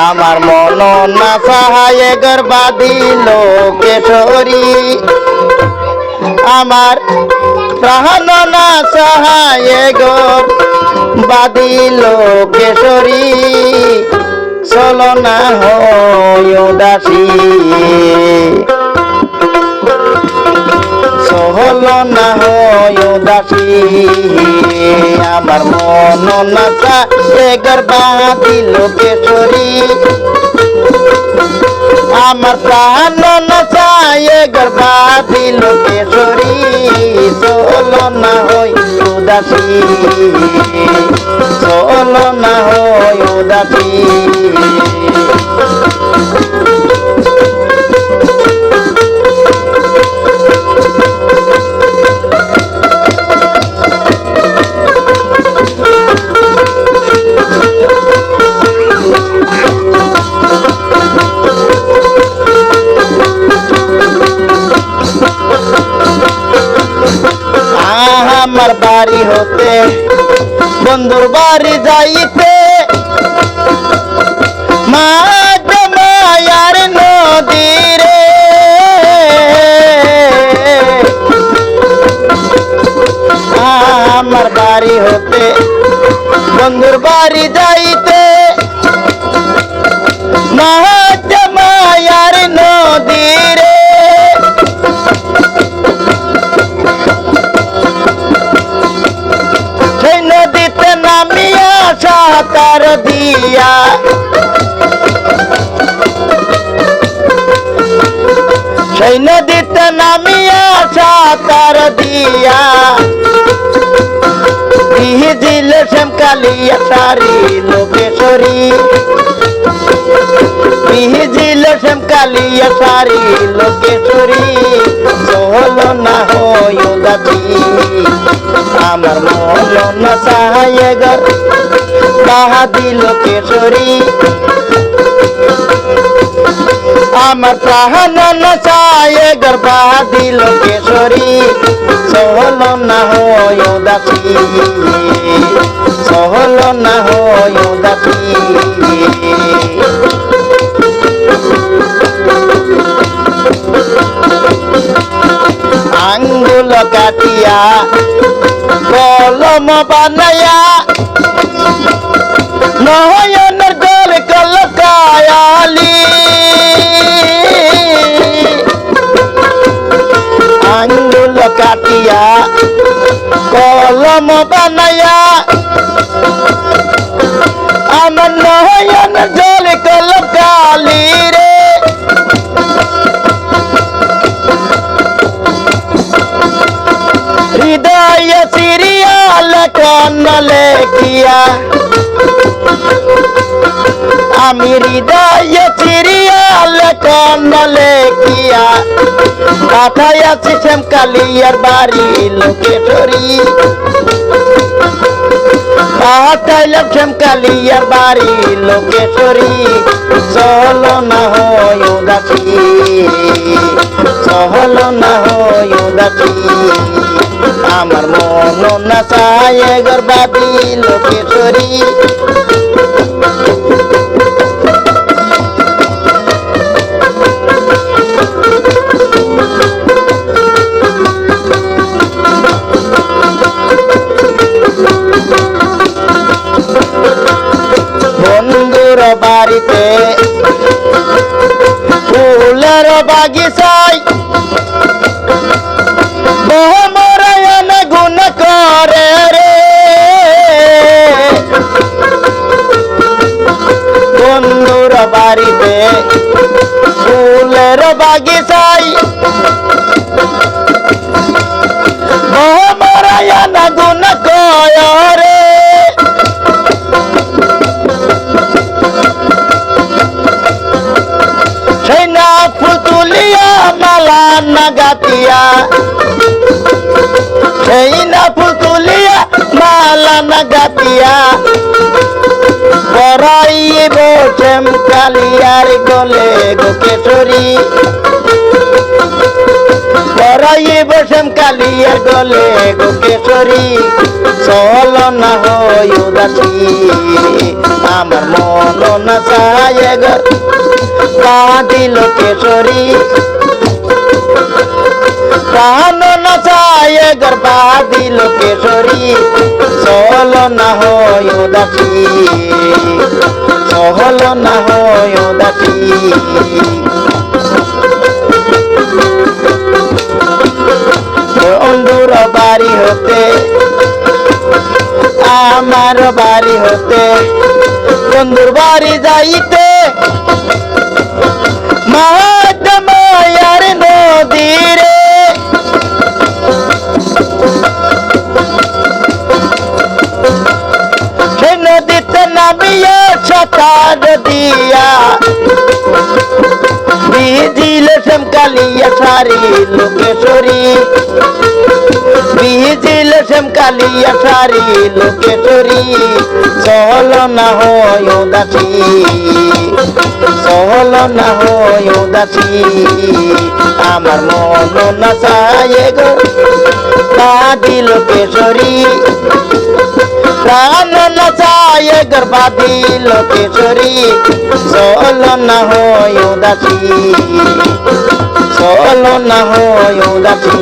আমার মন না সাহায় গর্বাদি লোকেশ্বরী আমার প্রাণ না সাহায় গর বাদি লোকেশ্বরী চলো না হয় সহল না হয় আমার মন নাচা এগর বাদি লোকেশ্বরী আমার প্রাণ নাচা গর্বা দিল কেশরী সহল না হই উদাসী। আমার বাড়ি হতে, বন্ধুর বাড়ি যাইতে। মাঝ মায়ার নদীরে। আমার বাড়ি হতে, বন্ধুর বাড়ি যাইতে। মাঝ দিয়া। সেই নদীতে নামিয়া সাঁতার দিয়া। ভিজিল শ্যামকালিয়া সারি। লোকেশ্বরী ভিজিল শ্যামকালিয়া সারি। লোকেশ্বরী চহল না হয় উদাসী আমার মন না সাহায় গর বাহাদি লোকেশ্বরী আমার প্রাণ না চায় গর্বাদি লোকেশ্বরী সহল না হয় উদাসী। সহল না হয় উদাসী। আঙ্গুল কাটিয়া কলম বানায়া नज़र कलकायाली अंगुल काटिया, कलम बनया। अमन होयन जल कलकाली रे। हृदय सिरिया लखन ले किया আমি হৃদয় সিরিয়াল কন্নলে কিয়া মাথায় আছি শ্যামকালিয়ার বাড়ি লোকেশ্বরী পাঠাইলাম শ্যামকালিয়ার বাড়ি লোকেশ্বরী চলো না হয় উদাসী সহল না হয় উদাসী। আমার মন না চায় গর্বাদি লোকেশ্বরী বন্ধুর বাড়িতে। ফুলের বাগিচায় মোহমরায়ণ গুণ করে রে। বন্ধুর বাড়িতে ফুলের বাগিচায় মোহমরায়ণ গুণ করে। মালা নাগাতিয়া সেই না ফুল তুলিয়া মালা নাগাতিয়া পরাইব শ্যাম কালিয়ার গলে গোকেশ্বরী জড়াইব শ্যাম কালিয়ার গলে গো কেশরী। চল না হয় উদাসী, আমার মন না চায় গো বাঁধিল কেশরী। প্রাণ না চায় গর্বা দিল কেশরী চল না হয় উদাসী। চল না হয় উদাসী। বন্ধুর বাড়ি হতে, আমার বাড়ি হতে, বন্ধুর বাড়ি যাইতে মায়ার দিয়া। ভিজিল শ্যামকালিয়া সারি, লোকেশ্বরী। ভিজিল শ্যামকালিয়া সারি, লোকেশ্বরী। চল না হয় উদাসী, চল না হয় উদাসী। আমার মন না চায় গো। বাদি কেশরী প্রাণ না চায় গর্বাদি কেশরী চল না হয় উদাসী চল না হয় উদাসী